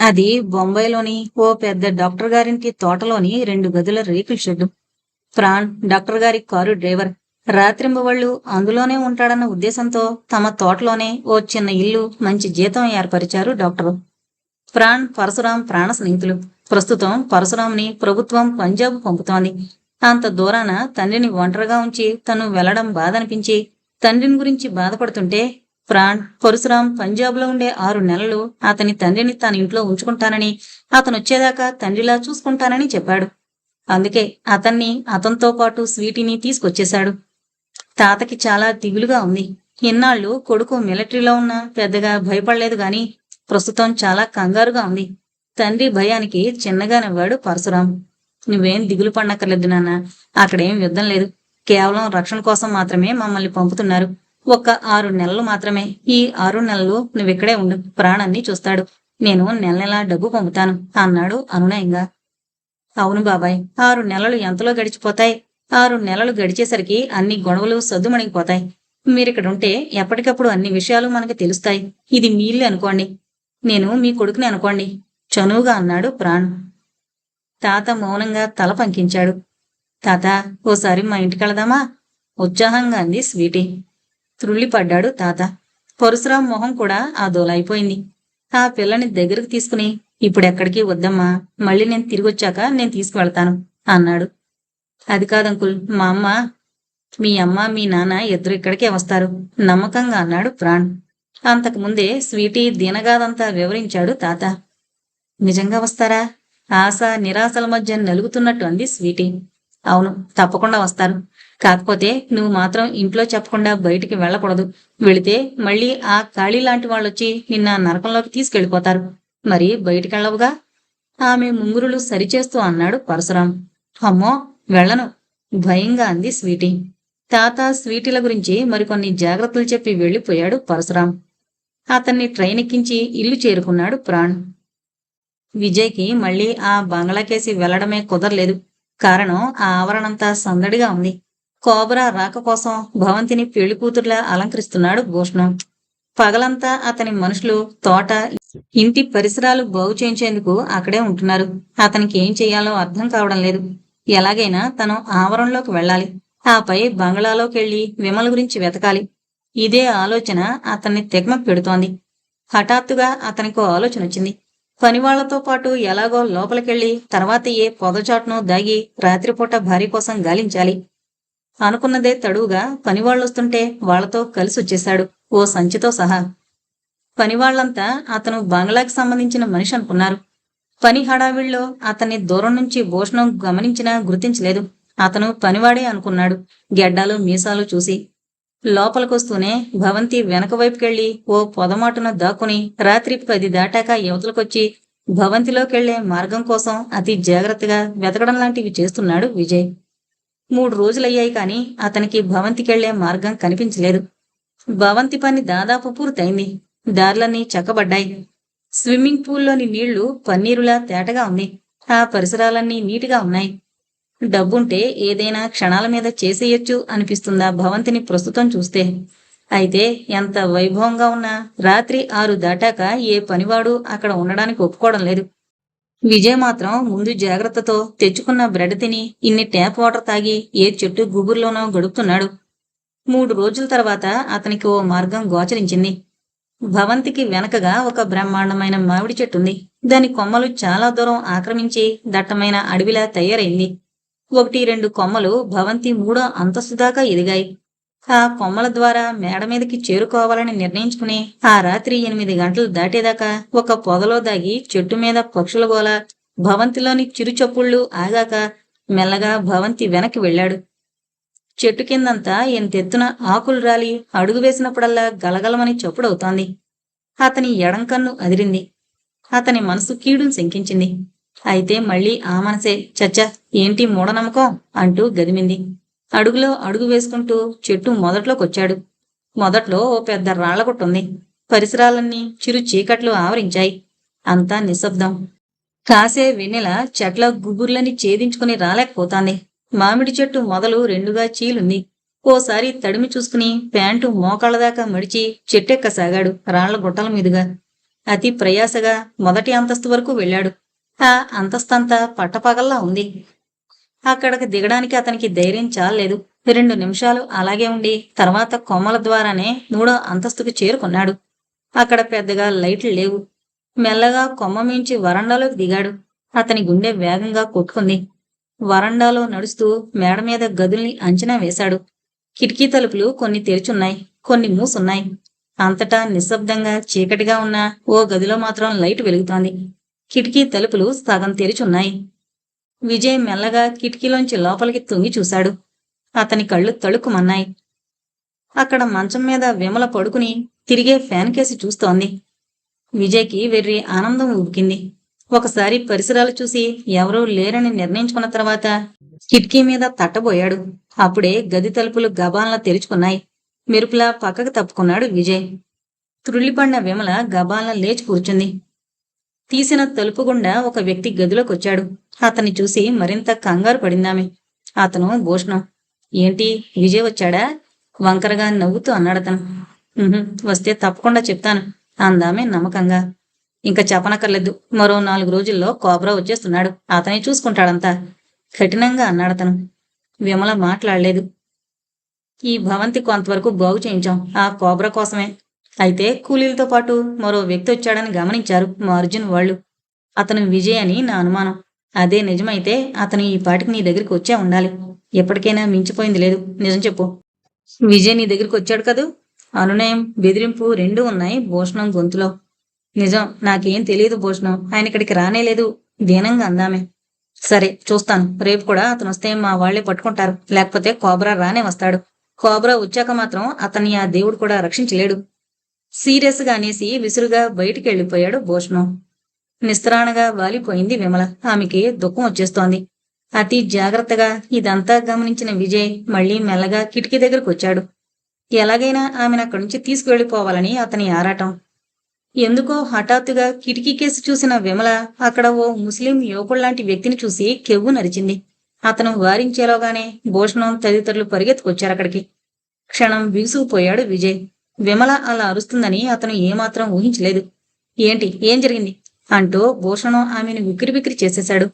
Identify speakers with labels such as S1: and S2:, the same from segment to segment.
S1: అది బొంబాయిలోని ఓ పెద్ద డాక్టర్ గారింటి తోటలోని రెండు గదుల రేకుల షెడ్డు. ప్రాణ్ డాక్టర్ గారి కారు డ్రైవర్. రాత్రింబవళ్ళు అందులోనే ఉంటాడన్న ఉద్దేశంతో తమ తోటలోనే ఓ చిన్న ఇల్లు మంచి జీతం ఏర్పరిచారు డాక్టరు. ప్రాణ్ పరశురాం ప్రాణ స్నేహితులు. ప్రస్తుతం పరశురాంని ప్రభుత్వం పంజాబ్ పంపుతోంది. అంత దూరాన తండ్రిని ఒంటరిగా ఉంచి తను వెళ్ళడం బాధనిపించి తండ్రిని గురించి బాధపడుతుంటే ప్రాణ్ పరశురాం పంజాబ్లో ఉండే ఆరు నెలలు అతని తండ్రిని తన ఇంట్లో ఉంచుకుంటానని అతను వచ్చేదాకా తండ్రిలా చూసుకుంటానని చెప్పాడు. అందుకే అతన్ని అతనితో పాటు స్వీటీని తీసుకొచ్చేశాడు. తాతకి చాలా దిగులుగా ఉంది. ఇన్నాళ్ళు కొడుకు మిలిటరీలో ఉన్న పెద్దగా భయపడలేదు గాని ప్రస్తుతం చాలా కంగారుగా ఉంది. తండ్రి భయానికి చిన్నగా నవ్వాడు పరశురాం. నువ్వేం దిగులు పడనక్కర్లేదు నాన్న అక్కడేం యుద్ధం లేదు. కేవలం రక్షణ కోసం మాత్రమే మమ్మల్ని పంపుతున్నారు. ఒక ఆరు నెలలు మాత్రమే. ఈ ఆరు నెలలు నువ్విక్కడే ఉండు. ప్రాణాన్ని చూస్తాడు. నేను నెల నెలా డబ్బు పంపుతాను అన్నాడు అనునయంగా అవును బాబాయ్ ఆరు నెలలు ఎంతలో గడిచిపోతాయి? ఆరు నెలలు గడిచేసరికి అన్ని గొడవలు సద్దుమణిగిపోతాయి. మీరిక్కడ ఉంటే ఎప్పటికప్పుడు అన్ని విషయాలు మనకి తెలుస్తాయి. ఇది మీ అనుకోండి. నేను మీ కొడుకుని అనుకోండి. చనువుగా అన్నాడు ప్రాణ్. తాత మౌనంగా తల పంకించాడు. తాత ఓసారి మా ఇంటికి వెళదామా ఉత్సాహంగా అంది స్వీటీ. త్రుళ్ళిపడ్డాడు తాత. పరశురాం మొహం కూడా ఆ దోలైపోయింది. ఆ పిల్లని దగ్గరకు తీసుకుని ఇప్పుడెక్కడికి వద్దమ్మా మళ్ళీ నేను తిరిగొచ్చాక నేను తీసుకువెళ్తాను అన్నాడు. అది కాదంకుల్ మా అమ్మ మీ అమ్మ మీ నాన్న ఇద్దరు ఇక్కడికే వస్తారు నమ్మకంగా అన్నాడు ప్రాణ్. అంతకుముందే స్వీటీ దీనగాదంతా వివరించాడు తాత. నిజంగా వస్తారా? ఆశ నిరాశల మధ్య నలుగుతున్నట్టు అంది స్వీటీ. అవును తప్పకుండా వస్తారు కాకపోతే నువ్వు మాత్రం ఇంట్లో చెప్పకుండా బయటికి వెళ్ళకూడదు. వెళితే మళ్ళీ ఆ ఖాళీ లాంటి వాళ్ళు వచ్చి నిన్న నరకంలోకి తీసుకెళ్ళిపోతారు మరి బయటికెళ్ళవుగా? ఆమె ముంగురులు సరిచేస్తూ అన్నాడు పరశురాం. అమ్మో వెళ్ళను భయంగా అంది స్వీటీ. తాత స్వీటీల గురించి మరికొన్ని జాగ్రత్తలు చెప్పి వెళ్ళిపోయాడు పరశురాం. అతన్ని ట్రైన్ ఎక్కించి ఇల్లు చేరుకున్నాడు ప్రాణ్. విజయ్కి మళ్ళీ ఆ బంగ్లాకేసి వెళ్ళడమే కుదరలేదు. కారణం ఆ ఆవరణంతా సందడిగా ఉంది. కోబరా రాక కోసం భవంతిని పెళ్ళి కూతురులా అలంకరిస్తున్నాడు భూషణం. పగలంతా అతని మనుషులు తోట ఇంటి పరిసరాలు బాగు చేయించేందుకు అక్కడే ఉంటున్నారు. అతనికి ఏం చేయాలో అర్థం కావడం లేదు. ఎలాగైనా తను ఆవరణలోకి వెళ్ళాలి. ఆపై బంగ్లాలోకి వెళ్ళి విమల గురించి వెతకాలి. ఇదే ఆలోచన అతన్ని తెగమ పెడుతోంది. హఠాత్తుగా అతనికో ఆలోచన వచ్చింది. పనివాళ్ళతో పాటు ఎలాగో లోపలికెళ్ళి తర్వాత ఏ పొదచాటును దాగి రాత్రిపూట భార్య కోసం గాలించాలి. అనుకున్నదే తడువుగా పనివాళ్ళొస్తుంటే వాళ్ళతో కలిసి వచ్చేశాడు ఓ సంచితో సహా. పనివాళ్ళంతా అతను బంగ్లాకి సంబంధించిన మనిషి అనుకున్నారు. పని హడావిడిలో అతన్ని దూరం నుంచి భూషణం గమనించినా గుర్తించలేదు. అతను పనివాడే అనుకున్నాడు. గెడ్డాలు మీసాలు చూసి. లోపలికొస్తూనే భవంతి వెనక వైపుకెళ్ళి ఓ పొదమాటున దాక్కుని రాత్రి పది దాటాక యువతలకొచ్చి భవంతిలోకెళ్ళే మార్గం కోసం అతి జాగ్రత్తగా వెతకడం లాంటివి చేస్తున్నాడు విజయ్. మూడు రోజులయ్యాయి కాని అతనికి భవంతికెళ్ళే మార్గం కనిపించలేదు. భవంతి పని దాదాపు పూర్తయింది. దారులన్నీ చక్కబడ్డాయి. స్విమ్మింగ్ పూల్లోని నీళ్ళు పన్నీరులా తేటగా ఉంది. ఆ పరిసరాలన్నీ నీటిగా ఉన్నాయి. డబ్బుంటే ఏదైనా క్షణాల మీద చేసేయొచ్చు అనిపిస్తుందా భవంతిని ప్రస్తుతం చూస్తే. అయితే ఎంత వైభవంగా ఉన్నా రాత్రి ఆరు దాటాక ఏ పనివాడు అక్కడ ఉండడానికి ఒప్పుకోవడం లేదు. విజయ్ మాత్రం ముందు జాగ్రత్తతో తెచ్చుకున్న బ్రెడ్ తిని ఇన్ని ట్యాప్ వాటర్ తాగి ఏ చెట్టు గుబుర్లోనో గడుపుతున్నాడు. మూడు రోజుల తర్వాత అతనికి ఓ మార్గం గోచరించింది. భవంతికి వెనకగా ఒక బ్రహ్మాండమైన మామిడి చెట్టు ఉంది దాని కొమ్మలు చాలా దూరం ఆక్రమించి దట్టమైన అడవిలా తయారైంది. ఒకటి రెండు కొమ్మలు భవంతి మూడో అంతస్తు దాకా ఎదిగాయి. ఆ కొమ్మల ద్వారా మేడ మీదకి చేరుకోవాలని నిర్ణయించుకుని ఆ రాత్రి ఎనిమిది గంటలు దాటేదాకా ఒక పొదలో దాగి చెట్టు మీద పక్షుల గోల భవంతిలోని చిరుచప్పుళ్ళు ఆగాక మెల్లగా భవంతి వెనక్కి వెళ్ళాడు. చెట్టు కిందంతా ఎంతెత్తున ఆకులు రాలి అడుగు వేసినప్పుడల్లా గలగలమని చప్పుడవుతోంది. అతని ఎడం కన్ను అదిరింది. అతని మనసు కీడును శంకించింది. అయితే మళ్ళీ ఆ మనసే చచ్చ ఏంటి మూఢనమ్మకం? అంటూ గదిమింది. అడుగులో అడుగు వేసుకుంటూ చెట్టు మొదట్లోకి వచ్చాడు మొదట్లో ఓ పెద్ద రాళ్ళకొట్టుంది పరిసరాలన్నీ చిరు చీకట్లు ఆవరించాయి. అంతా నిశ్శబ్దం. కాసే వెన్నెల చెట్ల గుబుర్లని ఛేదించుకుని రాలేకపోతాంది. మామిడి చెట్టు మొదలు రెండుగా చీలుంది. ఓసారి తడిమి చూసుకుని ప్యాంటు మోకాళ్ళ దాకా మడిచి చెట్టెక్కసాగాడు రాళ్ళ గుట్టల మీదుగా. అతి ప్రయాసగా మొదటి అంతస్తు వరకు వెళ్ళాడు. ఆ అంతస్తంతా పట్టపగల్లా ఉంది. అక్కడికి దిగడానికి అతనికి ధైర్యం చాలలేదు. రెండు నిమిషాలు అలాగే ఉండి తర్వాత కొమ్మల ద్వారానే మూడో అంతస్తుకు చేరుకున్నాడు. అక్కడ పెద్దగా లైట్లు లేవు. మెల్లగా కొమ్మ మించి వరండాలోకి దిగాడు. అతని గుండె వేగంగా కొట్టుకుంది. వరండాలో నడుస్తూ మేడ మీద గదుల్ని అంచనా వేశాడు. కిటికీ తలుపులు కొన్ని తెరుచున్నాయి కొన్ని మూసున్నాయి. అంతటా నిశ్శబ్దంగా చీకటిగా ఉన్న ఓ గదిలో మాత్రం లైట్ వెలుగుతోంది. కిటికీ తలుపులు సగం తెరిచున్నాయి. విజయ్ మెల్లగా కిటికీలోంచి లోపలికి తొంగి చూశాడు. అతని కళ్ళు తళుక్కుమన్నాయి అక్కడ మంచం మీద విమల పడుకుని తిరిగే ఫ్యాన్ కేసి చూస్తోంది. విజయ్కి వెర్రి ఆనందం ఊపికింది. ఒకసారి పరిసరాలు చూసి ఎవరూ లేరని నిర్ణయించుకున్న తర్వాత కిటికీ మీద తట్టబోయాడు. అప్పుడే గది తలుపులు గబాల్లా తెరుచుకున్నాయి. మెరుపులా పక్కకు తప్పుకున్నాడు విజయ్. త్రుళ్ళిపడిన విమల గబాన్లా లేచి కూర్చుంది. తీసిన తలుపు గుండా ఒక వ్యక్తి గదిలోకి వచ్చాడు అతన్ని చూసి మరింత కంగారు పడిందామె. అతను భూషణం. ఏంటి విజయ్ వచ్చాడా? వంకరగా నవ్వుతూ అన్నాడతను. వస్తే తప్పకుండా చెప్తాను అందామె నమ్మకంగా. ఇంకా చెప్పనక్కర్లేదు. మరో నాలుగు రోజుల్లో కోబ్రా వచ్చేస్తున్నాడు. అతనే చూసుకుంటాడంతా కఠినంగా అన్నాడతను. విమల మాట్లాడలేదు. ఈ భవంతి కొంతవరకు బాగు చేయించాం. ఆ కోబ్రా కోసమే. అయితే కూలీలతో పాటు మరో వ్యక్తి వచ్చాడని గమనించారు మా అర్జున్ వాళ్ళు. అతను విజయ్ అని నా అనుమానం. అదే నిజమైతే అతను ఈ పాటికి నీ దగ్గరికి వచ్చే ఉండాలి. ఎప్పటికైనా మించిపోయింది లేదు. నిజం చెప్పు. విజయ్ నీ దగ్గరికి వచ్చాడు కదూ? అనునయం బెదిరింపు రెండూ ఉన్నాయి భూషణం గొంతులో. నిజం నాకేం తెలియదు భూషణం. ఆయన ఇక్కడికి రానేలేదు దీనంగా అందామే. సరే చూస్తాను. రేపు కూడా అతను వస్తే మా వాళ్ళే పట్టుకుంటారు. లేకపోతే కోబ్రా రానే వస్తాడు. కోబ్రా వచ్చాక మాత్రం అతన్ని ఆ దేవుడు కూడా రక్షించలేడు. సీరియస్గా అనేసి విసురుగా బయటికి వెళ్ళిపోయాడు భూషణం నిస్త్రాణగా వాలిపోయింది విమల. ఆమెకి దుఃఖం వచ్చేస్తోంది. అతి జాగ్రత్తగా ఇదంతా గమనించిన విజయ్ మళ్ళీ మెల్లగా కిటికీ దగ్గరకు వచ్చాడు. ఎలాగైనా ఆమెను అక్కడి నుంచి తీసుకువెళ్ళిపోవాలని అతని ఆరాటం. ఎందుకో హఠాత్తుగా కిటికీ కేసి చూసిన విమల అక్కడ ఓ ముస్లిం యువకుళ్ళాంటి వ్యక్తిని చూసి కెవ్వు నరిచింది. అతను వారించేలోగానే భూషణం తదితరులు పరిగెత్తుకొచ్చారు అక్కడికి. క్షణం బిగుసుకుపోయాడు విజయ్. విమల అలా అరుస్తుందని అతను ఏమాత్రం ఊహించలేదు. ఏంటి? ఏం జరిగింది? అంటూ భూషణం ఆమెను విక్రి విక్రి చేసేశాడు.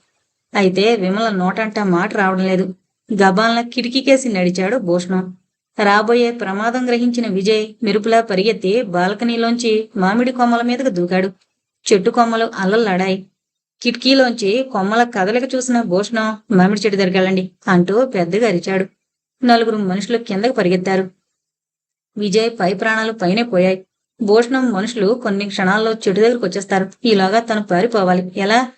S1: అయితే విమల నోటంట మాట రావడం లేదు. గబాల్న కిటికీకేసి నడిచాడు భూషణం. రాబోయే ప్రమాదం గ్రహించిన విజయ్ మెరుపులా పరిగెత్తి బాల్కనీలోంచి మామిడి కొమ్మల మీదకు దూకాడు. చెట్టు కొమ్మలు అల్లల్లాడాయి. కిటికీలోంచి కొమ్మల కదలిక చూసిన భూషణం మామిడి చెట్టు దగ్గరెళ్ళండి అంటూ పెద్దగా అరిచాడు. నలుగురు మనుషులు కిందకు పరిగెత్తారు. విజయ్ పై ప్రాణాలు పైనే పోయాయి. భూషణం మనుషులు కొన్ని క్షణాల్లో చెట్టు దగ్గరకు వచ్చేస్తారు. ఈలాగా తను పారిపోవాలి. ఎలా?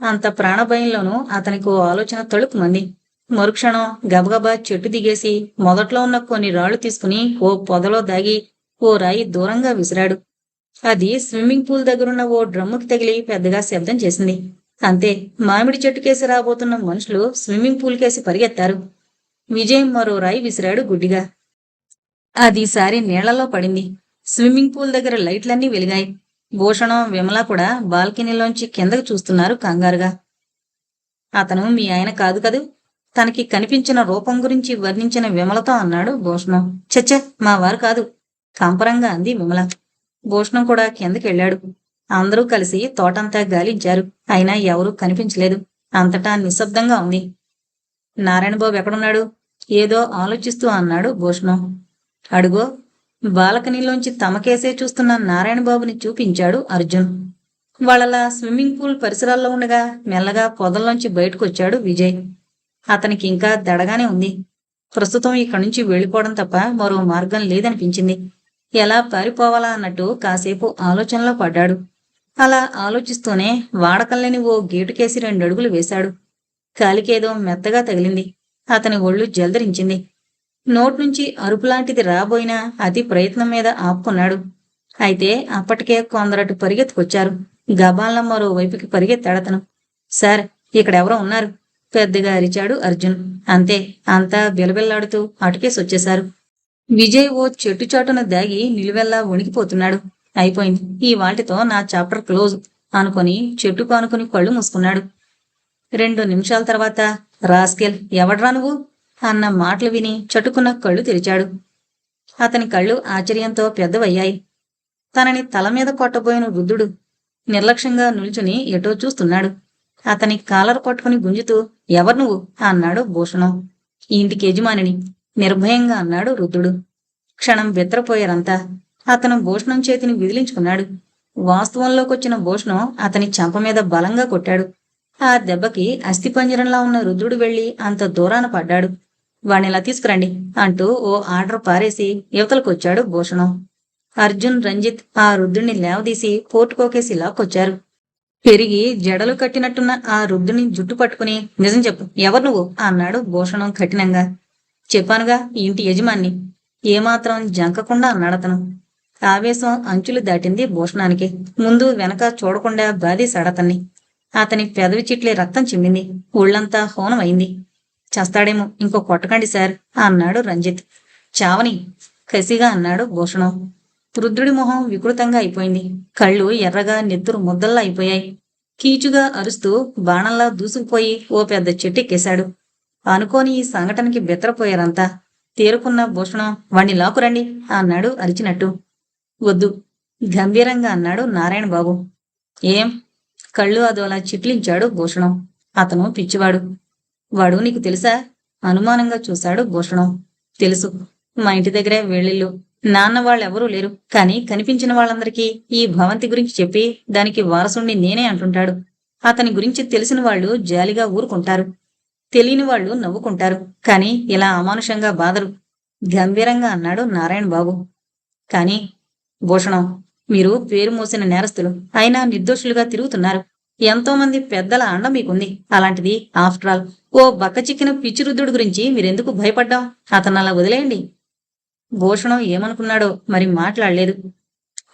S1: అంత ప్రాణభయంలోనూ అతనికి ఓ ఆలోచన తళుకుమంది. మరుక్షణం గబగబా చెట్టు దిగేసి మొదట్లో ఉన్న కొన్ని రాళ్ళు తీసుకుని ఓ పొదలో దాగి ఓ రాయి దూరంగా విసిరాడు. అది స్విమ్మింగ్ పూల్ దగ్గరున్న ఓ డ్రమ్ముకి తగిలి పెద్దగా శబ్దం చేసింది. అంతే మామిడి చెట్టుకేసి రాబోతున్న మనుషులు స్విమ్మింగ్ పూల్ కేసి పరిగెత్తారు. విజయ్ మరో రాయి విసిరాడు గుడ్డిగా. అది సారి నీళ్ళలో పడింది. స్విమ్మింగ్ పూల్ దగ్గర లైట్లన్నీ వెలిగాయి. భూషణం విమల కూడా బాల్కనీలోంచి కిందకు చూస్తున్నారు కంగారుగా. అతను మీ ఆయన కాదు కదూ? తనకి కనిపించిన రూపం గురించి వర్ణించిన విమలతో అన్నాడు భూషణం. చచ్చ మా వారు కాదు. కంపరంగా అంది విమల. భూషణం కూడా కిందకెళ్ళాడు. అందరూ కలిసి తోటంతా గాలించారు. అయినా ఎవరూ కనిపించలేదు. అంతటా నిశ్శబ్దంగా ఉంది. నారాయణబాబు ఎక్కడున్నాడు? ఏదో ఆలోచిస్తూ అన్నాడు భూషణం. అడుగో బాలకనీలోంచి తమకేసే చూస్తున్న నారాయణబాబుని చూపించాడు అర్జున్. వాళ్ళలా స్విమ్మింగ్ పూల్ పరిసరాల్లో ఉండగా మెల్లగా పొదల్లోంచి బయటకొచ్చాడు విజయ్. అతనికి ఇంకా దడగానే ఉంది. ప్రస్తుతం ఇక్కడి నుంచి వెళ్ళిపోవడం తప్ప మరో మార్గం లేదనిపించింది. ఎలా పారిపోవాలా అన్నట్టు కాసేపు ఆలోచనలో పడ్డాడు. అలా ఆలోచిస్తూనే వాడకల్లేని ఓ గేటుకేసి రెండు అడుగులు వేశాడు. కాలికేదో మెత్తగా తగిలింది. అతని ఒళ్ళు జల్దరించింది. నోట్ నుంచి అరుపులాంటిది రాబోయినా అతి ప్రయత్నం మీద ఆపుకున్నాడు. అయితే అప్పటికే కొందరటు పరిగెత్తుకొచ్చారు. గబాల్న మరో వైపుకి పరిగెత్తాడతను సార్ ఇక్కడెవరో ఉన్నారు పెద్దగా అరిచాడు అర్జున్. అంతే. అంతా బిలబిల్లాడుతూ అటుకేసి వచ్చేశారు విజయ్ ఓ చెట్టు చాటున దాగి నిలువెల్లా వణికిపోతున్నాడు. అయిపోయింది. ఈ వాటితో నా చాప్టర్ క్లోజ్ అనుకొని చెట్టు కానుకొని కళ్ళు మూసుకున్నాడు. రెండు నిమిషాల తర్వాత రాస్కెల్ ఎవడ్రా నువ్వు? అన్న మాటలు విని చటుకున్న కళ్ళు తెరిచాడు. అతని కళ్ళు ఆశ్చర్యంతో పెద్దవయ్యాయి. తనని తల మీద కొట్టబోయిన వృద్ధుడు నిర్లక్ష్యంగా నిల్చుని ఎటో చూస్తున్నాడు. అతని కాలర్ పట్టుకుని గుంజుతూ ఎవరు నువ్వు? అన్నాడు భూషణం. ఇంటికి యజమానిని నిర్భయంగా అన్నాడు వృద్ధుడు. క్షణం బెత్తరపోయారంతా. అతను భూషణం చేతిని విదిలించుకున్నాడు. వాస్తవంలోకొచ్చిన భూషణం అతని చెంప మీద బలంగా కొట్టాడు. ఆ దెబ్బకి అస్థిపంజరంలా ఉన్న రుద్రుడు వెళ్ళి అంత దూరాన పడ్డాడు. వాణ్ణిలా తీసుకురండి అంటూ ఓ ఆర్డర్ పారేసి యువతలకొచ్చాడు భూషణం. అర్జున్ రంజిత్ ఆ రుద్రుణ్ణి లేవదీసి కోర్టుకోకేసి లాక్కొచ్చారు పెరిగి జడలు కట్టినట్టున్న ఆ రుద్రుని జుట్టు పట్టుకుని నిజం చెప్పు ఎవరు నువ్వు? అన్నాడు భూషణం కఠినంగా. చెప్పానుగా ఇంటి యజమాన్ని. ఏమాత్రం జంకకుండా అన్నాడతను ఆవేశం అంచులు దాటింది భూషణానికి. ముందు వెనక చూడకుండా బాధేశాడతన్ని అతని పెదవి చిట్లే రక్తం చిమ్మింది. ఒళ్ళంతా హోనం అయింది చస్తాడేమో. ఇంకో కొట్టకండి సార్ అన్నాడు రంజిత్. చావని కసిగా అన్నాడు భూషణం. రుద్రుడి మొహం వికృతంగా అయిపోయింది. కళ్ళు ఎర్రగా నెత్తురు ముద్దల్లా అయిపోయాయి. కీచుగా అరుస్తూ బాణంలా దూసుకుపోయి ఓ పెద్ద చెట్టెక్కేశాడు. అనుకోని ఈ సంఘటనకి బెత్తరపోయారంతా. తేరుకున్న భూషణం వాణ్ణి లాకురండి అన్నాడు అరిచినట్టు. వద్దు గంభీరంగా అన్నాడు నారాయణ బాబు ఏం? కళ్ళు అదోలా చిట్లించాడు భూషణం. అతను పిచ్చివాడు. వాడు నీకు తెలుసా? అనుమానంగా చూశాడు భూషణం. తెలుసు. మా ఇంటి దగ్గరే వెళ్ళిళ్ళు నాన్న వాళ్ళెవరూ లేరు. కానీ కనిపించిన వాళ్ళందరికీ ఈ భవంతి గురించి చెప్పి దానికి వారసుణ్ణి నేనే అంటుంటాడు. అతని గురించి తెలిసిన వాళ్ళు జాలిగా ఊరుకుంటారు. తెలియని వాళ్ళు నవ్వుకుంటారు. కానీ ఇలా అమానుషంగా బాధరు గంభీరంగా అన్నాడు నారాయణ బాబు. కానీ భూషణం మీరు పేరు మోసిన నేరస్తులు. అయినా నిర్దోషులుగా తిరుగుతున్నారు. ఎంతో మంది పెద్దల అండ మీకుంది. అలాంటిది ఆఫ్టర్ ఆల్ ఓ బక్క చిక్కిన పిచ్చిరుద్దుడు గురించి మీరెందుకు భయపడ్డాం అతను అలా వదిలేయండి. భూషణం ఏమనుకున్నాడో మరి మాట్లాడలేదు.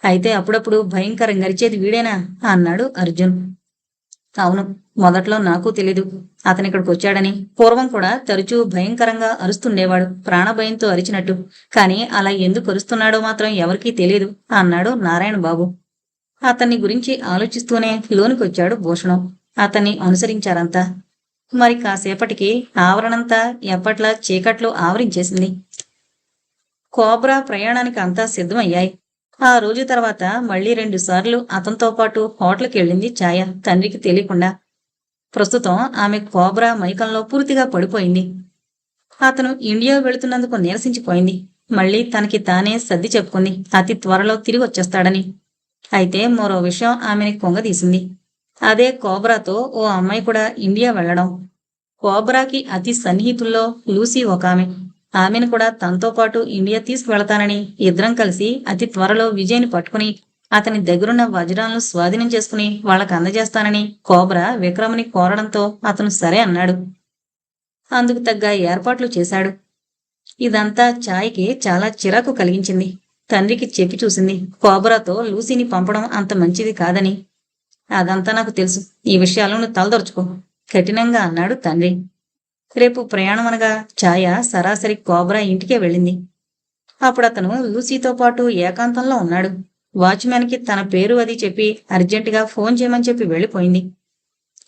S1: అయితే అప్పుడప్పుడు భయంకరంగా గరిచేది వీడేనా? అన్నాడు అర్జున్. అవును మొదట్లో నాకు తెలీదు. అతను ఇక్కడికి వచ్చాడని. పూర్వం కూడా తరచూ భయంకరంగా అరుస్తుండేవాడు ప్రాణభయంతో అరిచినట్టు. కానీ అలా ఎందుకు అరుస్తున్నాడో మాత్రం ఎవరికీ తెలియదు అన్నాడు నారాయణ బాబు అతన్ని గురించి ఆలోచిస్తూనే లోనికొచ్చాడు భూషణం. అతన్ని అనుసరించారంతా. మరి కాసేపటికి ఆవరణంతా ఎప్పట్లా చీకట్లో ఆవరించేసింది. కోబ్రా ప్రయాణానికి అంతా సిద్ధమయ్యాయి. ఆ రోజు తర్వాత మళ్ళీ రెండు సార్లు అతనితో పాటు హోటల్కి వెళ్ళింది ఛాయ తండ్రికి తెలియకుండా. ప్రస్తుతం ఆమె కోబ్రా మైకంలో పూర్తిగా పడిపోయింది. అతను ఇండియా వెళుతున్నందుకు నిరసించిపోయింది. మళ్ళీ తనకి తానే సర్ది చెప్పుకుంది. అతి త్వరలో తిరిగి వచ్చేస్తాడని అయితే మరో విషయం ఆమెని కొంగదీసింది అదే కోబ్రాతో ఓ అమ్మాయి కూడా ఇండియా వెళ్ళడం కోబ్రాకి అతి సన్నిహితుల్లో లూసీ ఒక ఆమె ఆమెను కూడా తనతో పాటు ఇండియా తీసుకువెళతానని ఇద్దరం కలిసి అతి త్వరలో విజయ్ని పట్టుకుని అతని దగ్గరున్న వజ్రాలను స్వాధీనం చేసుకుని వాళ్ళకు అందజేస్తానని కోబ్రా విక్రమ్ని కోరడంతో అతను సరే అన్నాడు. అందుకు తగ్గ ఏర్పాట్లు చేశాడు. ఇదంతా ఛాయ్కి చాలా చిరాకు కలిగించింది. తండ్రికి చెప్పి చూసింది కోబరాతో లూసీని పంపడం అంత మంచిది కాదని. అదంతా నాకు తెలుసు. ఈ విషయాలను తలదొరుచుకో. కఠినంగా అన్నాడు తండ్రి. రేపు ప్రయాణం అనగా ఛాయ సరాసరి కోబ్రా ఇంటికే వెళ్ళింది. అప్పుడు అతను లూసీతో పాటు ఏకాంతంలో ఉన్నాడు. వాచ్మెన్కి తన పేరు అది చెప్పి అర్జెంటుగా ఫోన్ చేయమని చెప్పి వెళ్ళిపోయింది.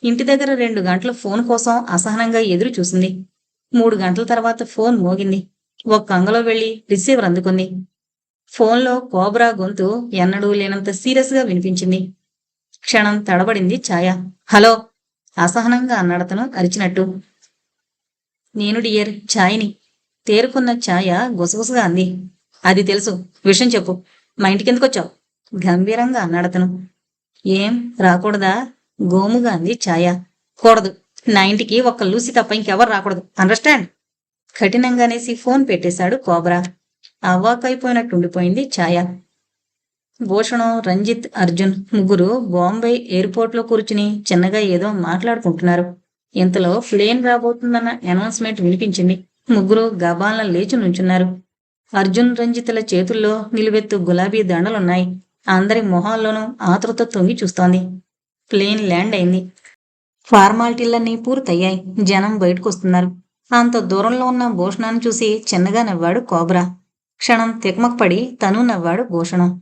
S1: ఇంటి దగ్గర రెండు గంటల ఫోన్ కోసం అసహనంగా ఎదురు చూసింది. మూడు గంటల తర్వాత ఫోన్ మోగింది. ఒక కంగలో వెళ్ళి రిసీవర్ అందుకుంది. ఫోన్లో కోబ్రా గొంతు ఎన్నడూ లేనంత సీరియస్గా వినిపించింది. క్షణం తడబడింది ఛాయ. హలో అసహనంగా అన్నాడతను అరిచినట్టు. నేను డియర్ ఛాయ్ని తేరుకున్న ఛాయ గుసగుసగా అంది. అది తెలుసు విషయం చెప్పు. మా ఇంటికి ఎందుకు వచ్చావు గంభీరంగా అన్నాడతను. ఏం రాకూడదా? గోముగా అంది ఛాయ. కూడదు నా ఇంటికి ఒక్క లూసి తప్ప ఇంకెవరు రాకూడదు. అండర్స్టాండ్? కఠినంగానేసి ఫోన్ పెట్టేశాడు కోబ్రా. అవ్వాకైపోయినట్టుండిపోయింది ఛాయ. భూషణం రంజిత్ అర్జున్ ముగ్గురు బాంబే ఎయిర్పోర్ట్లో కూర్చుని చిన్నగా ఏదో మాట్లాడుకుంటున్నారు. ఇంతలో ప్లేన్ రాబోతుందన్న అనౌన్స్మెంట్ వినిపించింది. ముగ్గురు గబాలను లేచి నుంచున్నారు. అర్జున్ రంజితుల చేతుల్లో నిలువెత్తు గులాబీ దండలున్నాయి. అందరి మొహాల్లోనూ ఆతృత తొంగి చూస్తోంది. ప్లేన్ ల్యాండ్ అయింది. ఫార్మాలిటీలన్నీ పూర్తయ్యాయి. జనం బయటకొస్తున్నారు. అంత దూరంలో ఉన్న భూషణాన్ని చూసి చిన్నగా నవ్వాడు కోబ్రా. క్షణం తికమకపడి తను నవ్వాడు Bhushanam.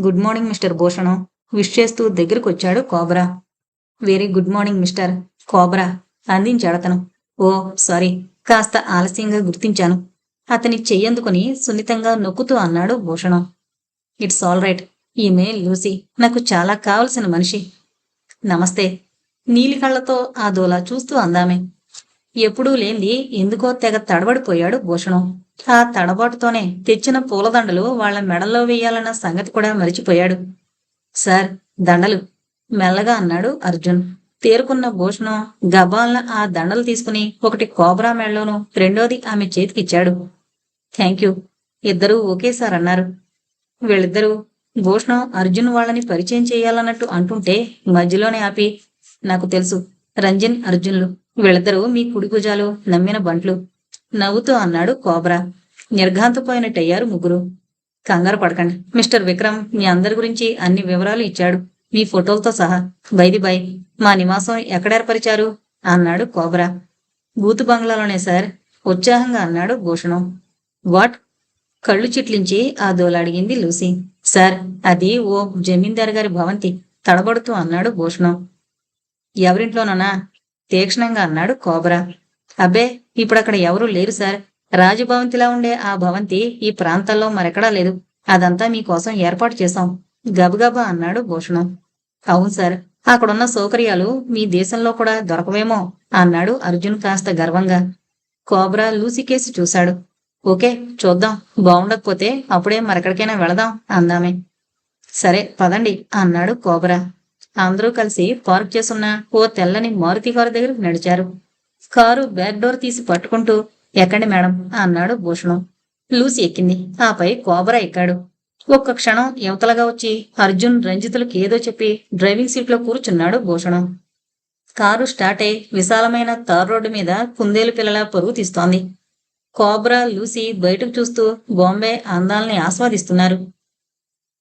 S1: Good morning mister Bhushanam. Wish చేస్తూ దగ్గరకొచ్చాడు Cobra. Very good morning mister Cobra అందించాడతను oh sorry కాస్త ఆలస్యంగా గుర్తించాను. అతని చెయ్యందుకుని సున్నితంగా నొక్కుతూ అన్నాడు భూషణం. It's all right. ఈమె లూసీ నాకు చాలా కావలసిన మనిషి. నమస్తే. నీలి కళ్ళతో ఆ దోలా చూస్తూ అందామే. ఎప్పుడూ లేంది ఎందుకో తెగ తడబడిపోయాడు భూషణం. ఆ తడబాటుతోనే తెచ్చిన పూలదండలు వాళ్ళ మెడల్లో వేయాలన్న సంగతి కూడా మరిచిపోయాడు. సార్ దండలు మెల్లగా అన్నాడు అర్జున్. తేరుకున్న భూషణం గబాల్న ఆ దండలు తీసుకుని ఒకటి కోబ్రా మెడలోను రెండోది ఆమె చేతికిచ్చాడు. థ్యాంక్ యూ ఇద్దరూ ఒకేసారి అన్నారు. వీళ్ళిద్దరూ భూషణం అర్జున్ వాళ్ళని పరిచయం చేయాలన్నట్టు అంటుంటే మధ్యలోనే ఆపి నాకు తెలుసు రంజన్ అర్జున్లు. వీళ్ళిద్దరూ మీ కుడి భుజాలు నమ్మిన బంట్లు. నవ్వుతూ అన్నాడు కోబ్రా. నిర్ఘాంతపోయినట్టయ్యారు ముగ్గురు. కంగారు పడకండి. మిస్టర్ విక్రమ్ మీ అందరి గురించి అన్ని వివరాలు ఇచ్చాడు. మీ ఫోటోలతో సహా. By the by. మా నివాసం ఎక్కడేర్పరిచారు అన్నాడు కోబ్రా. బూతు బంగ్లాలోనే సార్ ఉత్సాహంగా అన్నాడు భూషణం. వాట్? కళ్ళు చిట్లించి ఆ దోల అడిగింది లూసీ. సార్ అది ఓ జమీందారు గారి భవంతి. తడబడుతూ అన్నాడు భూషణం. ఎవరింట్లోనన్నా? తీక్షణంగా అన్నాడు కోబ్రా. అబ్బే ఇప్పుడక్కడ ఎవరూ లేరు సార్. రాజభవంతిలా ఉండే ఆ భవంతి ఈ ప్రాంతాల్లో మరెక్కడా లేదు. అదంతా మీకోసం ఏర్పాటు చేశాం. గబగబా అన్నాడు భూషణం. అవును సార్ అక్కడున్న సౌకర్యాలు మీ దేశంలో కూడా దొరకవేమో అన్నాడు అర్జున్ కాస్త గర్వంగా. కోబ్రా లూసి కేసి చూశాడు. ఓకే చూద్దాం. బాగుండకపోతే అప్పుడే మరెక్కడికైనా వెళదాం అందామే. సరే పదండి అన్నాడు కోబ్రా. అందరూ కలిసి పార్క్ చేసున్న ఓ తెల్లని మారుతి కారు దగ్గరకు నడిచారు. కారు బ్యాక్ డోర్ తీసి పట్టుకుంటూ ఎక్కండి మేడం అన్నాడు భూషణం. లూసి ఎక్కింది. ఆపై కోబరా ఎక్కాడు. ఒక్క క్షణం యువతలగా వచ్చి అర్జున్ రంజితులకు ఏదో చెప్పి డ్రైవింగ్ సీట్లో కూర్చున్నాడు భూషణం. కారు స్టార్ట్ అయి విశాలమైన తార్ రోడ్డు మీద కుందేలు పిల్లల పరుగు తీస్తోంది. కోబ్రా లూసి బయటకు చూస్తూ బాంబే అందాలని ఆస్వాదిస్తున్నారు.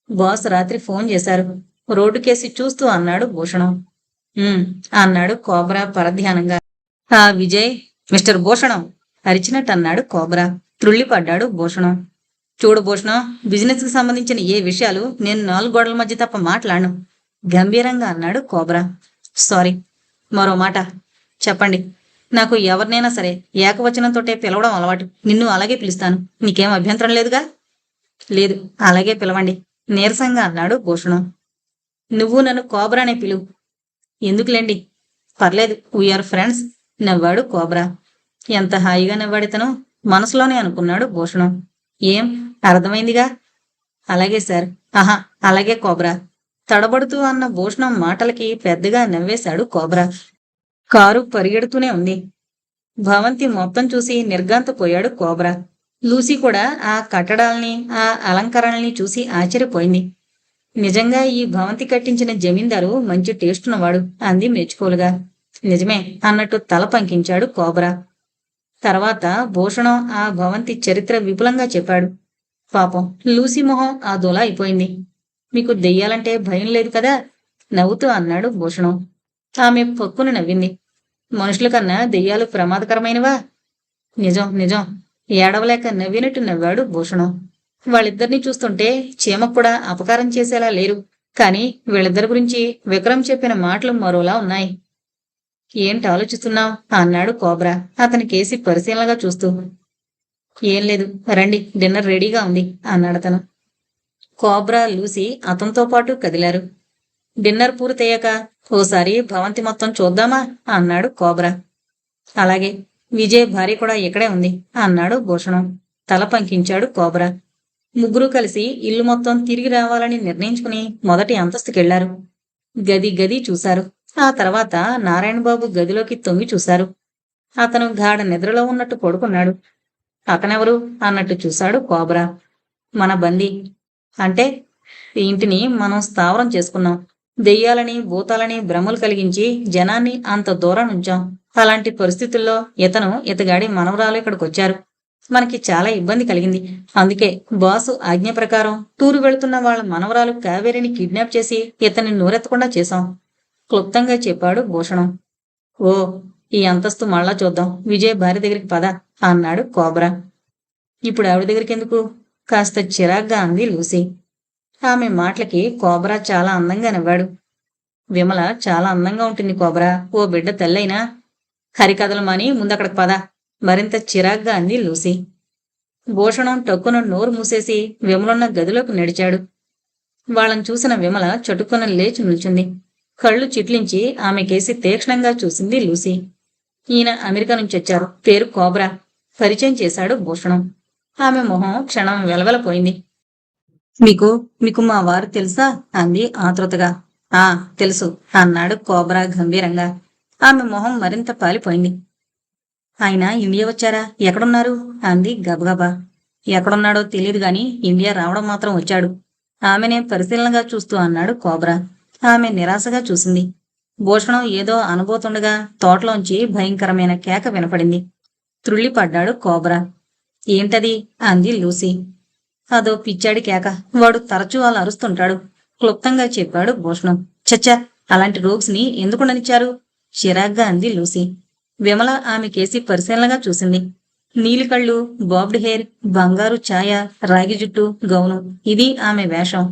S1: బాస్ రాత్రి ఫోన్ చేశారు. రోడ్డు కేసి చూస్తూ అన్నాడు భూషణం. అన్నాడు కోబ్రా పరధ్యానంగా. ఆ విజయ్ మిస్టర్ భూషణం. అరిచినట్టు అన్నాడు కోబ్రా. త్రుళ్ళిపడ్డాడు భూషణం. చూడు భూషణం బిజినెస్కి సంబంధించిన ఏ విషయాలు నేను నాలుగు గోడల మధ్య తప్ప మాట్లాడను. గంభీరంగా అన్నాడు కోబ్రా. సారీ మరో మాట. చెప్పండి. నాకు ఎవరినైనా సరే ఏకవచనంతోటే పిలవడం అలవాటు. నిన్ను అలాగే పిలుస్తాను. నీకేం అభ్యంతరం లేదుగా? లేదు అలాగే పిలవండి. నీరసంగా అన్నాడు భూషణం. నువ్వు నన్ను కోబ్రానే పిలువు. ఎందుకులేండి? పర్లేదు వీఆర్ ఫ్రెండ్స్ నవ్వాడు కోబ్రా. ఎంత హాయిగా నవ్వాడితను మనసులోనే అనుకున్నాడు భూషణం. ఏం? అర్థమైందిగా? అలాగే సార్. ఆహా అలాగే కోబ్రా. తడబడుతూ అన్న భూషణం మాటలకి పెద్దగా నవ్వేశాడు కోబ్రా. కారు పరిగెడుతూనే ఉంది. భవంతి మొత్తం చూసి నిర్గాంతపోయాడు కోబ్రా. లూసీ కూడా ఆ కట్టడాల్ని ఆ అలంకరణల్ని చూసి ఆశ్చర్యపోయింది. నిజంగా ఈ భవంతి కట్టించిన జమీందారు మంచి టేస్టున్నవాడు అంది మెచ్చుకోలుగా. నిజమే అన్నట్టు తల పంకించాడు కోబ్రా. తర్వాత భూషణం ఆ భవంతి చరిత్ర విపులంగా చెప్పాడు. పాపం లూసీ మొహం ఆ దొల అయిపోయింది. మీకు దెయ్యాలంటే భయం లేదు కదా? నవ్వుతూ అన్నాడు భూషణం. ఆమె పొక్కున నవ్వింది. మనుషుల కన్నా దెయ్యాలు ప్రమాదకరమైనవా? నిజం నిజం. ఏడవలేక నవ్వినట్టు నవ్వాడు భూషణం. వాళ్ళిద్దరినీ చూస్తుంటే చీమ కూడా అపకారం చేసేలా లేరు. కానీ వీళ్ళిద్దరి గురించి విక్రమ్ చెప్పిన మాటలు మరోలా ఉన్నాయి. ఏంటి ఆలోచిస్తున్నావు? అన్నాడు కోబ్రా. అతని కేసి పరిశీలనగా చూస్తూ ఏం లేదు రండి డిన్నర్ రెడీగా ఉంది అన్నాడు అతను కోబ్రా లూసి అతనితో పాటు కదిలారు. డిన్నర్ పూర్తయ్యాక ఓసారి భవంతి మొత్తం చూద్దామా? అన్నాడు కోబ్రా. అలాగే విజయ్ భార్య కూడా ఇక్కడే ఉంది అన్నాడు భూషణం. తల పంకించాడు కోబ్రా. ముగ్గురు కలిసి ఇల్లు మొత్తం తిరిగి రావాలని నిర్ణయించుకుని మొదటి అంతస్తుకెళ్ళారు. గది గది చూశారు. ఆ తర్వాత నారాయణబాబు గదిలోకి తొంగి చూశారు. అతను గాఢ నిద్రలో ఉన్నట్టు పడుకున్నాడు. అతనెవరు అన్నట్టు చూశాడు కోబ్రా. మన బందీ. అంటే ఈ ఇంటిని మనం స్థావరం చేసుకున్నాం. దెయ్యాలని భూతాలని భ్రమలు కలిగించి జనాన్ని అంత దూరం ఉంచాం. అలాంటి పరిస్థితుల్లో ఇతను ఇతగాడి మనవరాలు ఇక్కడికి వచ్చారు మనకి చాలా ఇబ్బంది కలిగింది. అందుకే బాసు ఆజ్ఞ ప్రకారం టూరు వెళ్తున్న వాళ్ళ మనవరాలు కావేరిని కిడ్నాప్ చేసి ఇతన్ని నోరెత్తకుండా చేశాం. క్లుప్తంగా చెప్పాడు భూషణం. ఓ ఈ అంతస్తు మళ్ళా చూద్దాం. విజయ్ భార్య దగ్గరికి పద అన్నాడు కోబ్రా. ఇప్పుడు ఆవిడ దగ్గరికి ఎందుకు? కాస్త చిరాగ్గా అంది లూసీ. ఆమె మాటలకి కోబ్రా చాలా అందంగా నవ్వాడు. విమల చాలా అందంగా ఉంటుంది కోబ్రా. ఓ బిడ్డ తల్లైనా. హరికథలు మాని ముందక్కడికి పద. మరింత చిరాగ్గా అంది లూసీ. భూషణం టక్కున నోరు మూసేసి విమలున్న గదిలోకి నడిచాడు. వాళ్ళని చూసిన విమల చటుక్కున లేచి నిల్చుంది. కళ్ళు చిట్లించి ఆమె కేసి తీక్షణంగా చూసింది లూసీ. ఈయన అమెరికా నుంచి వచ్చారు. పేరు కోబ్రా. పరిచయం చేశాడు భూషణం. ఆమె మొహం క్షణం వెలవెలపోయింది. మీకు మీకు మా వారు తెలుసా? అంది ఆతృతగా. ఆ తెలుసు అన్నాడు కోబ్రా గంభీరంగా. ఆమె మొహం మరింత పాలిపోయింది. ఆయన ఇండియా వచ్చారా? ఎక్కడున్నారు? అంది గబగబా. ఎక్కడున్నాడో తెలియదు గాని ఇండియా రావడం మాత్రం వచ్చాడు. ఆమెనే పరిశీలనగా చూస్తూ అన్నాడు కోబ్రా. ఆమె నిరాశగా చూసింది. భూషణం ఏదో అనబోతుండగా తోటలోంచి భయంకరమైన కేక వినపడింది. త్రుళ్ళిపడ్డాడు కోబ్రా. ఏంటది? అంది లూసీ. అదో పిచ్చాడి కేక. వాడు తరచూ అలా అరుస్తుంటాడు. క్లుప్తంగా చెప్పాడు భూషణం చచ్చా అలాంటి రోగ్స్ని ఎందుకు ఎందుకుండనిచ్చారు చిరాగ్గా అంది లూసీ. విమల ఆమె కేసి పరిశీలనగా చూసింది. నీలి కళ్ళు బాబ్డ్ హెయిర్ బంగారు ఛాయ రాగి జుట్టు గౌను. ఇది ఆమె వేషం.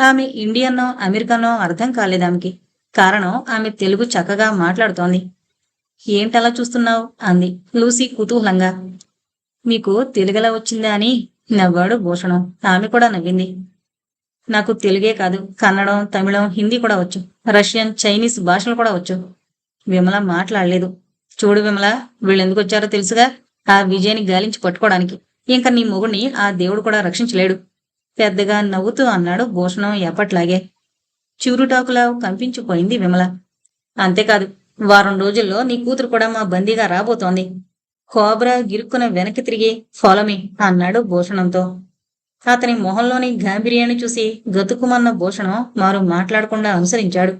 S1: ఆమె ఇండియన్నో అమెరికనో అర్థం కాలేదామెకి కారణం ఆమె తెలుగు చక్కగా మాట్లాడుతోంది. ఏంటలా చూస్తున్నావు? అంది లూసీ కుతూహలంగా. మీకు తెలుగలా వచ్చిందా అని? నవ్వాడు భూషణం. ఆమె కూడా నవ్వింది. నాకు తెలుగే కాదు. కన్నడం తమిళం హిందీ కూడా వచ్చు. రష్యన్ చైనీస్ భాషలు కూడా వచ్చు. విమల మాట్లాడలేదు. చూడు విమల వీళ్ళెందుకు వచ్చారో తెలుసుగా? ఆ విజయని గాలించి పట్టుకోవడానికి. ఇంకా నీ మొగుడిని ఆ దేవుడు కూడా రక్షించలేడు. పెద్దగా నవ్వుతూ అన్నాడు భూషణం ఎప్పట్లాగే. చివురుటాకులా కంపించిపోయింది విమల. అంతేకాదు వారం రోజుల్లో నీ కూతురు కూడా మా బందీగా రాబోతోంది. కోబ్రా గిరుక్కున వెనక్కి తిరిగి ఫాలోమి అన్నాడు భూషణంతో. అతని మొహంలోని గాంభీర్యాన్ని చూసి గతుకుమన్న భూషణం మారు మాట్లాడకుండా అనుసరించాడు.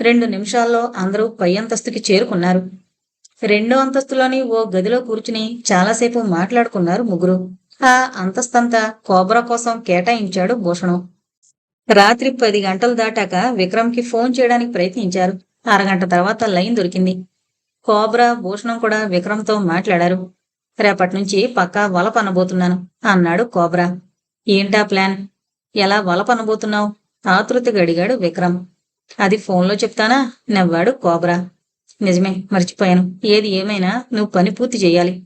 S1: రెండు నిమిషాల్లో అందరూ పై అంతస్తుకి చేరుకున్నారు. రెండో అంతస్తులోని ఓ గదిలో కూర్చుని చాలాసేపు మాట్లాడుకున్నారు ముగ్గురు. ఆ అంతస్తంతా కోబ్రా కోసం కేటాయించాడు భూషణం. రాత్రి పది గంటలు దాటాక విక్రమ్కి ఫోన్ చేయడానికి ప్రయత్నించారు. అరగంట తర్వాత లైన్ దొరికింది. కోబ్రా భూషణం కూడా విక్రమ్తో మాట్లాడారు. రేపటి నుంచి పక్కా వలపనబోతున్నాను అన్నాడు కోబ్రా. ఏంటా ప్లాన్? ఎలా వల పనబోతున్నావు? ఆతృతగా అడిగాడు విక్రమ్. అది ఫోన్లో చెప్తానా? నవ్వాడు కోబ్రా. నిజమే మర్చిపోయాను. ఏది ఏమైనా నువ్వు పని పూర్తి చేయాలి.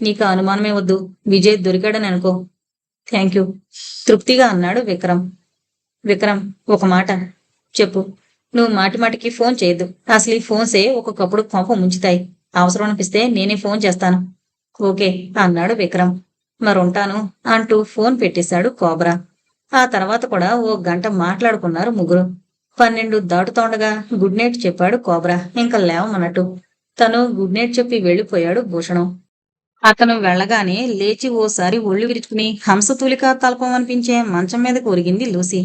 S1: నీకు అనుమానమే వద్దు. విజయ్ దొరికాడని అనుకో. థ్యాంక్ యూ తృప్తిగా అన్నాడు విక్రమ్. విక్రమ్ ఒక మాట చెప్పు. నువ్వు మాటి మాటికి ఫోన్ చేయొద్దు. అసలు ఈ ఫోన్సే ఒక్కొక్కప్పుడు కోపం ముంచుతాయి. అవసరం అనిపిస్తే నేనే ఫోన్ చేస్తాను. ఓకే అన్నాడు విక్రమ్. మరుంటాను అంటూ ఫోన్ పెట్టేశాడు కోబ్రా. ఆ తర్వాత కూడా ఓ గంట మాట్లాడుకున్నారు ముగ్గురు. పన్నెండు దాటుతోండగా గుడ్ నైట్ చెప్పాడు కోబ్రా. ఇంకా లేవమన్నట్టు. తను గుడ్ నైట్ చెప్పి వెళ్ళిపోయాడు భూషణం. అతను వెళ్ళగానే లేచి ఓసారి ఒళ్ళు విరుచుకుని హంసతూలిక తల్పం అనిపించే మంచం మీద కొరిగింది లూసీ.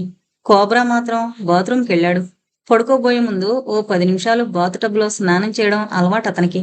S1: కోబ్రా మాత్రం బాత్రూంకి వెళ్ళాడు పడుకోబోయే ముందు ఓ పది నిమిషాలు బాత్ టబ్లో స్నానం చేయడం అలవాటు అతనికి